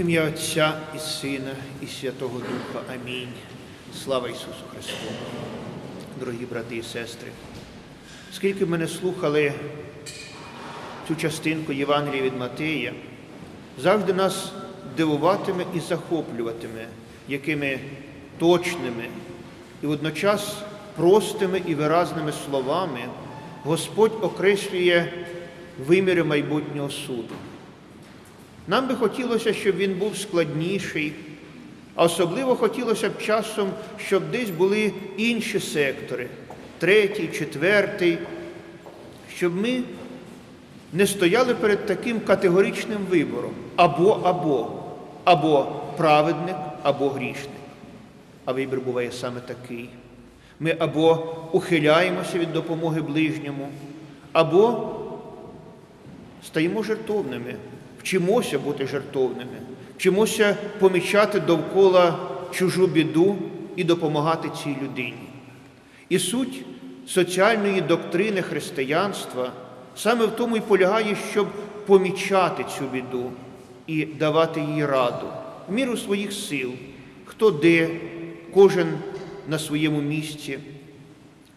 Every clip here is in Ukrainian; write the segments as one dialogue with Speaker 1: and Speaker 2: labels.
Speaker 1: ім'я Отця і Сина, і Святого Духа. Амінь. Слава Ісусу Христу. Дорогі брати і сестри, скільки б мене слухали цю частинку Євангелія від Матея, завжди нас дивуватиме і захоплюватиме, якими точними і водночас простими і виразними словами Господь окреслює виміри майбутнього суду. Нам би хотілося, щоб він був складніший, а особливо хотілося б часом, щоб десь були інші сектори, третій, четвертий, щоб ми не стояли перед таким категоричним вибором. Або, або, або праведник, або грішник. А вибір буває саме такий. Ми або ухиляємося від допомоги ближньому, або стаємо жертовними, вчимося бути жертовними, вчимося помічати довкола чужу біду і допомагати цій людині. І суть соціальної доктрини християнства саме в тому і полягає, щоб помічати цю біду і давати їй раду в міру своїх сил, хто де, кожен на своєму місці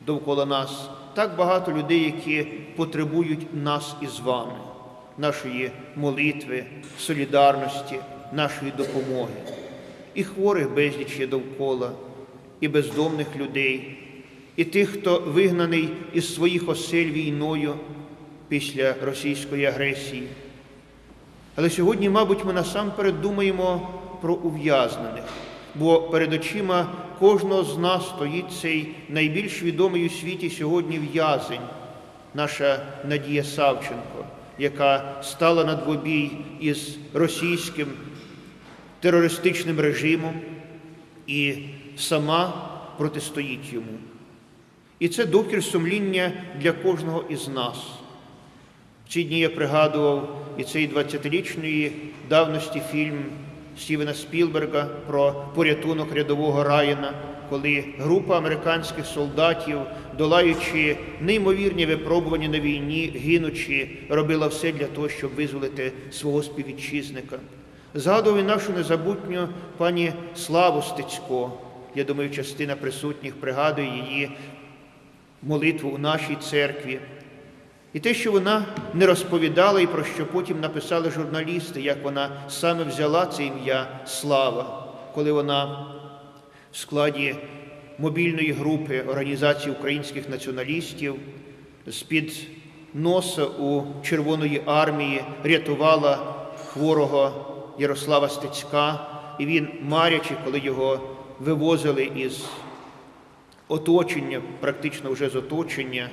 Speaker 1: довкола нас. Так багато людей, які потребують нас із вами, нашої молитви, солідарності, нашої допомоги. І хворих безліч є довкола, і бездомних людей, і тих, хто вигнаний із своїх осель війною після російської агресії. Але сьогодні, мабуть, ми насамперед думаємо про ув'язнених, бо перед очима кожного з нас стоїть цей найбільш відомий у світі сьогодні в'язень, наша Надія Савченко, яка стала на двобій із російським терористичним режимом і сама протистоїть йому. І це докір сумління для кожного із нас. В ці дні я пригадував і цей 20-річної давності фільм Стівена Спілберга про порятунок рядового Райана, коли група американських солдатів, долаючи неймовірні випробування на війні, гинучи, робила все для того, щоб визволити свого співвітчизника. Згадував і нашу незабутню пані Славу Стецько. Я думаю, частина присутніх пригадує її молитву у нашій церкві. І те, що вона не розповідала, і про що потім написали журналісти, як вона саме взяла це ім'я Слава, коли вона в складі мобільної групи Організації українських націоналістів з-під носа у Червоної армії рятувала хворого Ярослава Стецька, і він, марячи, коли його вивозили із оточення, практично вже з оточення,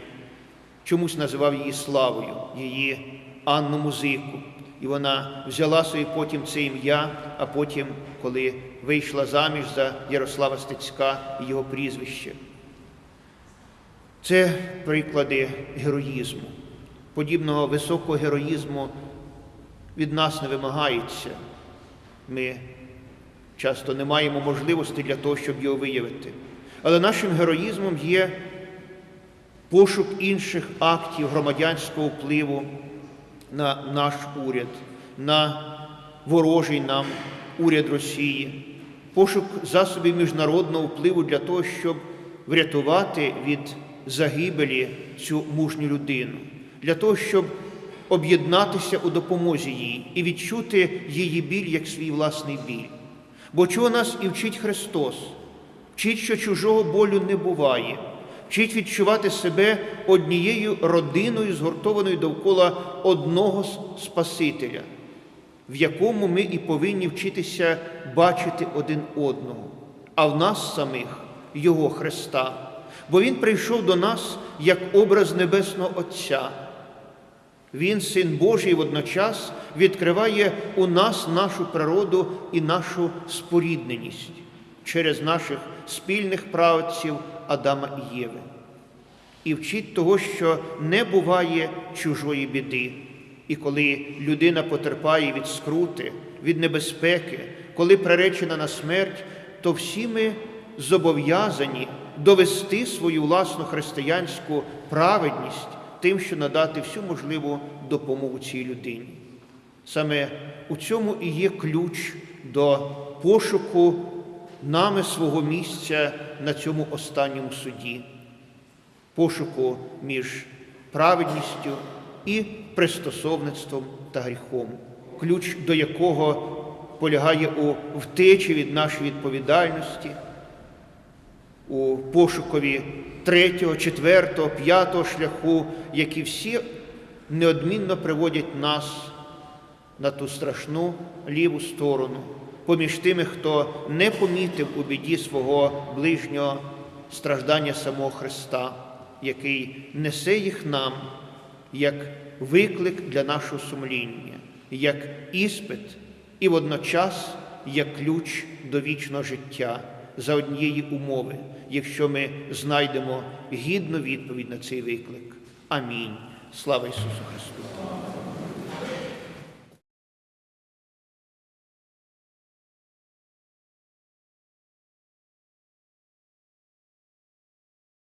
Speaker 1: чомусь називав її славою, її Анну Музику. І вона взяла собі потім це ім'я, а потім, коли вийшла заміж за Ярослава Стецька і його прізвище. Це приклади героїзму. Подібного високого героїзму від нас не вимагається. Ми часто не маємо можливості для того, щоб його виявити. Але нашим героїзмом є пошук інших актів громадянського впливу на наш уряд, на ворожий нам уряд Росії, пошук засобів міжнародного впливу для того, щоб врятувати від загибелі цю мужню людину, для того, щоб об'єднатися у допомозі їй і відчути її біль як свій власний біль. Бо чого нас і вчить Христос? Вчить, що чужого болю не буває, вчить відчувати себе однією родиною, згуртованою довкола одного Спасителя, в якому ми і повинні вчитися бачити один одного, а в нас самих Його Христа. Бо Він прийшов до нас як образ Небесного Отця. Він, Син Божий, водночас відкриває у нас нашу природу і нашу спорідненість через наших спільних правців Адама і Єви. І вчить того, що не буває чужої біди. І коли людина потерпає від скрути, від небезпеки, коли приречена на смерть, то всі ми зобов'язані довести свою власну християнську праведність тим, що надати всю можливу допомогу цій людині. Саме у цьому і є ключ до пошуку нами свого місця на цьому останньому суді, пошуку між праведністю і пристосовництвом та гріхом, ключ до якого полягає у втечі від нашої відповідальності, у пошукові третього, четвертого, п'ятого шляху, які всі неодмінно приводять нас на ту страшну ліву сторону, поміж тими, хто не помітив у біді свого ближнього страждання самого Христа, який несе їх нам як виклик для нашого сумління, як іспит і водночас як ключ до вічного життя за однієї умови, якщо ми знайдемо гідну відповідь на цей виклик. Амінь. Слава Ісусу Христу!